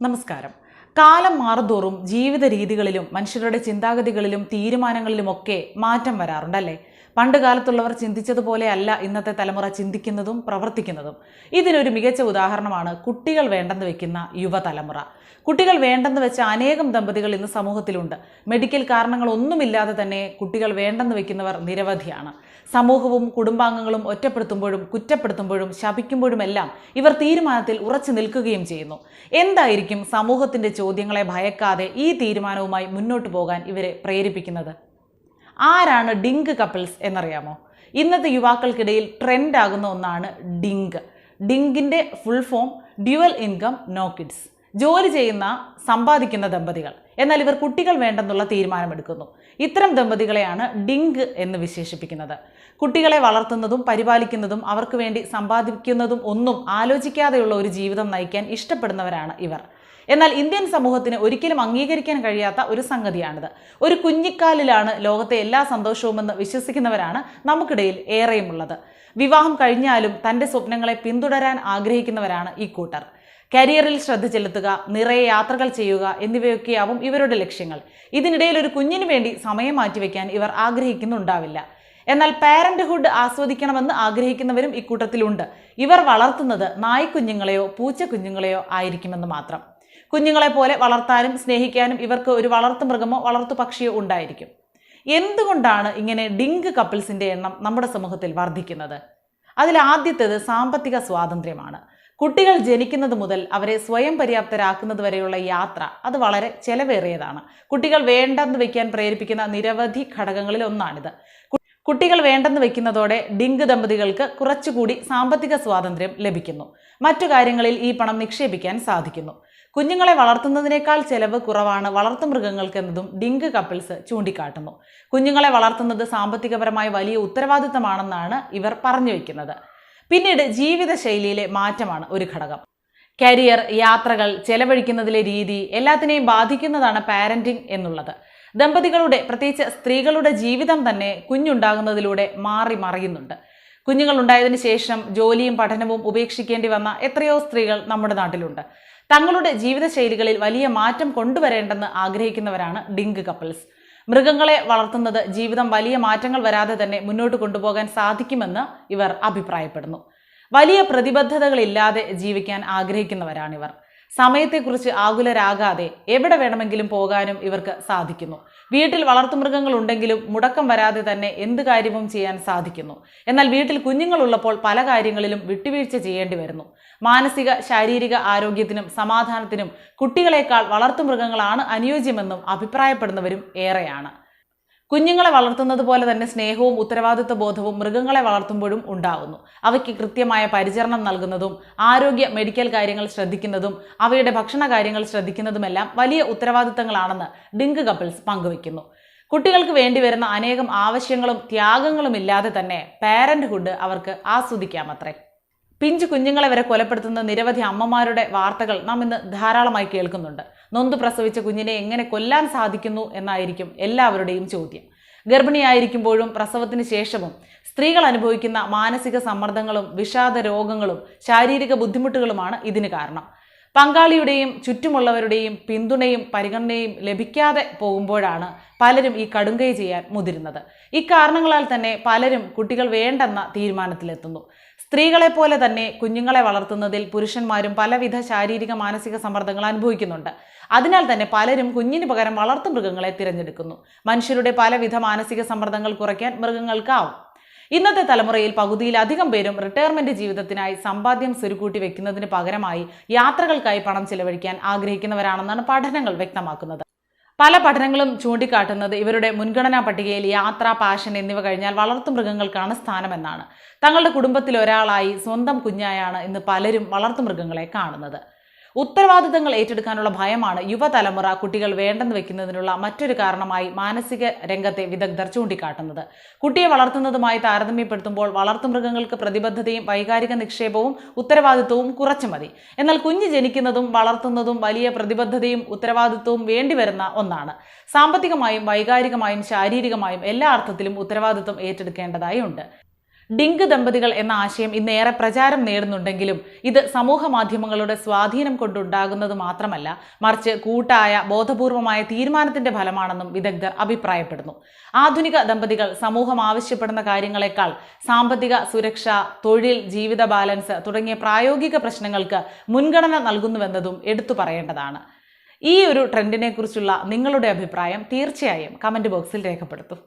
നമസ്കാരം. കാലം മാറുതോറും ജീവിത രീതികളിലും മനുഷ്യരുടെ ചിന്താഗതികളിലും തീരുമാനങ്ങളിലുമൊക്കെ മാറ്റം വരാറുണ്ടല്ലേ? പണ്ട് കാലത്തുള്ളവർ ചിന്തിച്ചതുപോലെ അല്ല ഇന്നത്തെ തലമുറ ചിന്തിക്കുന്നതും പ്രവർത്തിക്കുന്നതും. ഇതിനൊരു മികച്ച ഉദാഹരണമാണ് കുട്ടികൾ വേണ്ടെന്ന് വെക്കുന്ന യുവതലമുറ. കുട്ടികൾ വേണ്ടെന്ന് വെച്ച അനേകം ദമ്പതികൾ ഇന്ന് സമൂഹത്തിലുണ്ട്. മെഡിക്കൽ കാരണങ്ങളൊന്നുമില്ലാതെ തന്നെ കുട്ടികൾ വേണ്ടെന്ന് വെക്കുന്നവർ നിരവധിയാണ്. സമൂഹവും കുടുംബാംഗങ്ങളും ഒറ്റപ്പെടുത്തുമ്പോഴും കുറ്റപ്പെടുത്തുമ്പോഴും ശപിക്കുമ്പോഴുമെല്ലാം ഇവർ തീരുമാനത്തിൽ ഉറച്ചു നിൽക്കുകയും ചെയ്യുന്നു. എന്തായിരിക്കും സമൂഹത്തിന്റെ ചോദ്യങ്ങളെ ഭയക്കാതെ ഈ തീരുമാനവുമായി മുന്നോട്ട് പോകാൻ ഇവരെ പ്രേരിപ്പിക്കുന്നത്? ആരാണ് ഡിങ്ക് കപ്പിൾസ് എന്നറിയാമോ? ഇന്നത്തെ യുവാക്കൾക്കിടയിൽ ട്രെൻഡ് ആകുന്ന ഒന്നാണ് dink. ഡിങ്കിന്റെ full form dual income no kids. ജോലി ചെയ്യുന്ന സമ്പാദിക്കുന്ന ദമ്പതികൾ. എന്നാൽ ഇവർ കുട്ടികൾ വേണ്ടെന്നുള്ള തീരുമാനമെടുക്കുന്നു. ഇത്തരം ദമ്പതികളെയാണ് ഡിങ്ക് എന്ന് വിശേഷിപ്പിക്കുന്നത്. കുട്ടികളെ വളർത്തുന്നതും പരിപാലിക്കുന്നതും അവർക്ക് വേണ്ടി സമ്പാദിക്കുന്നതും ഒന്നും ആലോചിക്കാതെയുള്ള ഒരു ജീവിതം നയിക്കാൻ ഇഷ്ടപ്പെടുന്നവരാണ് ഇവർ. എന്നാൽ ഇന്ത്യൻ സമൂഹത്തിന് ഒരിക്കലും അംഗീകരിക്കാൻ കഴിയാത്ത ഒരു സംഗതിയാണിത്. ഒരു കുഞ്ഞിക്കാലിലാണ് ലോകത്തെ എല്ലാ സന്തോഷവുമെന്ന് വിശ്വസിക്കുന്നവരാണ് നമുക്കിടയിൽ ഏറെയുമുള്ളത്. വിവാഹം കഴിഞ്ഞാലും തന്റെ സ്വപ്നങ്ങളെ പിന്തുടരാൻ ആഗ്രഹിക്കുന്നവരാണ് ഈ കൂട്ടർ. കരിയറിൽ ശ്രദ്ധ ചെലുത്തുക നിറയെ യാത്രകൾ ചെയ്യുക എന്നിവയൊക്കെയാവും ഇവരുടെ ലക്ഷ്യങ്ങൾ. ഇതിനിടയിൽ ഒരു കുഞ്ഞിനു വേണ്ടി സമയം മാറ്റിവെക്കാൻ ഇവർ ആഗ്രഹിക്കുന്നുണ്ടാവില്ല. എന്നാൽ പാരന്റ്ഹുഡ് ആസ്വദിക്കണമെന്ന് ആഗ്രഹിക്കുന്നവരും ഇക്കൂട്ടത്തിലുണ്ട്. ഇവർ വളർത്തുന്നത് നായ്ക്കുഞ്ഞുങ്ങളെയോ പൂച്ച കുഞ്ഞുങ്ങളെയോ ആയിരിക്കുമെന്ന് മാത്രം. കുഞ്ഞുങ്ങളെ പോലെ വളർത്താനും സ്നേഹിക്കാനും ഇവർക്ക് ഒരു വളർത്തു മൃഗമോ വളർത്തു പക്ഷിയോ ഉണ്ടായിരിക്കും. എന്തുകൊണ്ടാണ് ഇങ്ങനെ ഡിങ്ക് കപ്പിൾസിന്റെ എണ്ണം നമ്മുടെ സമൂഹത്തിൽ വർദ്ധിക്കുന്നത്? അതിൽ ആദ്യത്തേത് സാമ്പത്തിക സ്വാതന്ത്ര്യമാണ്. കുട്ടികൾ ജനിക്കുന്നത് മുതൽ അവരെ സ്വയം പര്യാപ്തരാക്കുന്നത് വരെയുള്ള യാത്ര അത് വളരെ ചെലവേറിയതാണ്. കുട്ടികൾ വേണ്ടെന്ന് വയ്ക്കാൻ പ്രേരിപ്പിക്കുന്ന നിരവധി ഘടകങ്ങളിൽ ഒന്നാണിത്. കുട്ടികൾ വേണ്ടെന്ന് വെക്കുന്നതോടെ ഡിങ്ക് ദമ്പതികൾക്ക് കുറച്ചുകൂടി സാമ്പത്തിക സ്വാതന്ത്ര്യം ലഭിക്കുന്നു. മറ്റു കാര്യങ്ങളിൽ ഈ പണം നിക്ഷേപിക്കാൻ സാധിക്കുന്നു. കുഞ്ഞുങ്ങളെ വളർത്തുന്നതിനേക്കാൾ ചെലവ് കുറവാണ് വളർത്തുമൃഗങ്ങൾക്കെന്നതും ഡിങ്ക് കപ്പിൾസ് ചൂണ്ടിക്കാട്ടുന്നു. കുഞ്ഞുങ്ങളെ വളർത്തുന്നത് സാമ്പത്തികപരമായ വലിയ ഉത്തരവാദിത്തമാണെന്നാണ് ഇവർ പറഞ്ഞു വയ്ക്കുന്നത് പിന്നീട് ജീവിതശൈലിയിലെ മാറ്റമാണ് ഒരു ഘടകം. കരിയർ യാത്രകൾ ചെലവഴിക്കുന്നതിലെ രീതി എല്ലാത്തിനെയും ബാധിക്കുന്നതാണ് പാരന്റിംഗ് എന്നുള്ളത്. ദമ്പതികളുടെ പ്രത്യേകിച്ച് സ്ത്രീകളുടെ ജീവിതം തന്നെ കുഞ്ഞുണ്ടാകുന്നതിലൂടെ മാറി മറിയുന്നുണ്ട്. കുഞ്ഞുങ്ങൾ ഉണ്ടായതിനു ശേഷം ജോലിയും പഠനവും ഉപേക്ഷിക്കേണ്ടി വന്ന എത്രയോ സ്ത്രീകൾ നമ്മുടെ നാട്ടിലുണ്ട്. തങ്ങളുടെ ജീവിതശൈലികളിൽ വലിയ മാറ്റം കൊണ്ടുവരേണ്ടെന്ന് ആഗ്രഹിക്കുന്നവരാണ് ഡിങ്ക് കപ്പിൾസ്. മൃഗങ്ങളെ വളർത്തുന്നത് ജീവിതം വലിയ മാറ്റങ്ങൾ വരാതെ തന്നെ മുന്നോട്ട് കൊണ്ടുപോകാൻ സാധിക്കുമെന്ന് ഇവർ അഭിപ്രായപ്പെടുന്നു. വലിയ പ്രതിബദ്ധതകളില്ലാതെ ജീവിക്കാൻ ആഗ്രഹിക്കുന്നവരാണിവർ. സമയത്തെക്കുറിച്ച് ആകുലരാകാതെ എവിടെ വേണമെങ്കിലും പോകാനും ഇവർക്ക് സാധിക്കുന്നു. വീട്ടിൽ വളർത്തുമൃഗങ്ങൾ ഉണ്ടെങ്കിലും മുടക്കം വരാതെ തന്നെ എന്ത് കാര്യവും ചെയ്യാൻ സാധിക്കുന്നു. എന്നാൽ വീട്ടിൽ കുഞ്ഞുങ്ങളുള്ളപ്പോൾ പല കാര്യങ്ങളിലും വിട്ടുവീഴ്ച ചെയ്യേണ്ടി വരുന്നു. മാനസിക ശാരീരിക ആരോഗ്യത്തിനും സമാധാനത്തിനും കുട്ടികളെക്കാൾ വളർത്തുമൃഗങ്ങളാണ് അനുയോജ്യമെന്നും അഭിപ്രായപ്പെടുന്നവരും ഏറെയാണ്. കുഞ്ഞുങ്ങളെ വളർത്തുന്നത് പോലെ തന്നെ സ്നേഹവും ഉത്തരവാദിത്വ ബോധവും മൃഗങ്ങളെ വളർത്തുമ്പോഴും ഉണ്ടാവുന്നു. അവയ്ക്ക് കൃത്യമായ പരിചരണം നൽകുന്നതും ആരോഗ്യ മെഡിക്കൽ കാര്യങ്ങൾ ശ്രദ്ധിക്കുന്നതും അവയുടെ ഭക്ഷണ കാര്യങ്ങൾ ശ്രദ്ധിക്കുന്നതുമെല്ലാം വലിയ ഉത്തരവാദിത്തങ്ങളാണെന്ന് ഡിങ്ക് കപ്പിൾസ് പങ്കുവയ്ക്കുന്നു. കുട്ടികൾക്ക് വേണ്ടി വരുന്ന അനേകം ആവശ്യങ്ങളും ത്യാഗങ്ങളും ഇല്ലാതെ തന്നെ പാരന്റ്ഹുഡ് അവർക്ക് ആസ്വദിക്കാമത്രേ. പിഞ്ചു കുഞ്ഞുങ്ങളെ വരെ കൊലപ്പെടുത്തുന്ന നിരവധി അമ്മമാരുടെ വാർത്തകൾ നാം ഇന്ന് ധാരാളമായി കേൾക്കുന്നുണ്ട്. നൊന്തു പ്രസവിച്ച കുഞ്ഞിനെ എങ്ങനെ കൊല്ലാൻ സാധിക്കുന്നു എന്നായിരിക്കും എല്ലാവരുടെയും ചോദ്യം. ഗർഭിണിയായിരിക്കുമ്പോഴും പ്രസവത്തിന് ശേഷവും സ്ത്രീകൾ അനുഭവിക്കുന്ന മാനസിക സമ്മർദ്ദങ്ങളും വിഷാദ രോഗങ്ങളും ശാരീരിക ബുദ്ധിമുട്ടുകളുമാണ് ഇതിന് കാരണം. പങ്കാളിയുടെയും ചുറ്റുമുള്ളവരുടെയും പിന്തുണയും പരിഗണനയും ലഭിക്കാതെ പോകുമ്പോഴാണ് പലരും ഈ കടുങ്കൈ ചെയ്യാൻ മുതിരുന്നത്. ഇക്കാരണങ്ങളാൽ തന്നെ പലരും കുട്ടികൾ വേണ്ടെന്ന തീരുമാനത്തിലെത്തുന്നു. സ്ത്രീകളെ പോലെ തന്നെ കുഞ്ഞുങ്ങളെ വളർത്തുന്നതിൽ പുരുഷന്മാരും പലവിധ ശാരീരിക മാനസിക സമ്മർദ്ദങ്ങൾ അനുഭവിക്കുന്നുണ്ട്. അതിനാൽ തന്നെ പലരും കുഞ്ഞിന് പകരം വളർത്തു മൃഗങ്ങളെ തിരഞ്ഞെടുക്കുന്നു. മനുഷ്യരുടെ പലവിധ മാനസിക സമ്മർദ്ദങ്ങൾ കുറയ്ക്കാൻ മൃഗങ്ങൾക്കാവും. ഇന്നത്തെ തലമുറയിൽ പകുതിയിലധികം പേരും റിട്ടയർമെന്റ് ജീവിതത്തിനായി സമ്പാദ്യം സ്വരുക്കൂട്ടി വെക്കുന്നതിന് പകരമായി യാത്രകൾക്കായി പണം ചെലവഴിക്കാൻ ആഗ്രഹിക്കുന്നവരാണെന്നാണ് പഠനങ്ങൾ വ്യക്തമാക്കുന്നത്. പല പഠനങ്ങളും ചൂണ്ടിക്കാട്ടുന്നത് ഇവരുടെ മുൻഗണനാ പട്ടികയിൽ യാത്ര പാഷൻ എന്നിവ കഴിഞ്ഞാൽ വളർത്തുമൃഗങ്ങൾക്കാണ് സ്ഥാനമെന്നാണ്. തങ്ങളുടെ കുടുംബത്തിൽ ഒരാളായി സ്വന്തം കുഞ്ഞായാണ് ഇന്ന് പലരും വളർത്തു മൃഗങ്ങളെ കാണുന്നത്. ഉത്തരവാദിത്തങ്ങൾ ഏറ്റെടുക്കാനുള്ള ഭയമാണ് യുവതലമുറ കുട്ടികൾ വേണ്ടെന്ന് വെക്കുന്നതിനുള്ള മറ്റൊരു കാരണമായി മാനസിക രംഗത്തെ വിദഗ്ധർ ചൂണ്ടിക്കാട്ടുന്നത്. കുട്ടിയെ വളർത്തുന്നതുമായി താരതമ്യപ്പെടുത്തുമ്പോൾ വളർത്തുമൃഗങ്ങൾക്ക് പ്രതിബദ്ധതയും വൈകാരിക നിക്ഷേപവും ഉത്തരവാദിത്വവും കുറച്ചു മതി. എന്നാൽ കുഞ്ഞ് ജനിക്കുന്നതും വളർത്തുന്നതും വലിയ പ്രതിബദ്ധതയും ഉത്തരവാദിത്വവും വേണ്ടിവരുന്ന ഒന്നാണ്. സാമ്പത്തികമായും വൈകാരികമായും ശാരീരികമായും എല്ലാ അർത്ഥത്തിലും ഉത്തരവാദിത്വം ഏറ്റെടുക്കേണ്ടതായി ഉണ്ട്. ഡിങ്ക് ദമ്പതികൾ എന്ന ആശയം ഇന്ന് ഏറെ പ്രചാരം നേടുന്നുണ്ടെങ്കിലും ഇത് സമൂഹ മാധ്യമങ്ങളുടെ സ്വാധീനം കൊണ്ടുണ്ടാകുന്നത് മാത്രമല്ല മറിച്ച് കൂട്ടായ ബോധപൂർവമായ തീരുമാനത്തിന്റെ ഫലമാണെന്നും വിദഗ്ധർ അഭിപ്രായപ്പെടുന്നു. ആധുനിക ദമ്പതികൾ സമൂഹം ആവശ്യപ്പെടുന്ന കാര്യങ്ങളെക്കാൾ സാമ്പത്തിക സുരക്ഷ തൊഴിൽ ജീവിത ബാലൻസ് തുടങ്ങിയ പ്രായോഗിക പ്രശ്നങ്ങൾക്ക് മുൻഗണന നൽകുന്നുവെന്നതും എടുത്തു പറയേണ്ടതാണ്. ഈ ഒരു ട്രെൻഡിനെ കുറിച്ചുള്ള നിങ്ങളുടെ അഭിപ്രായം തീർച്ചയായും കമന്റ് ബോക്സിൽ രേഖപ്പെടുത്തും.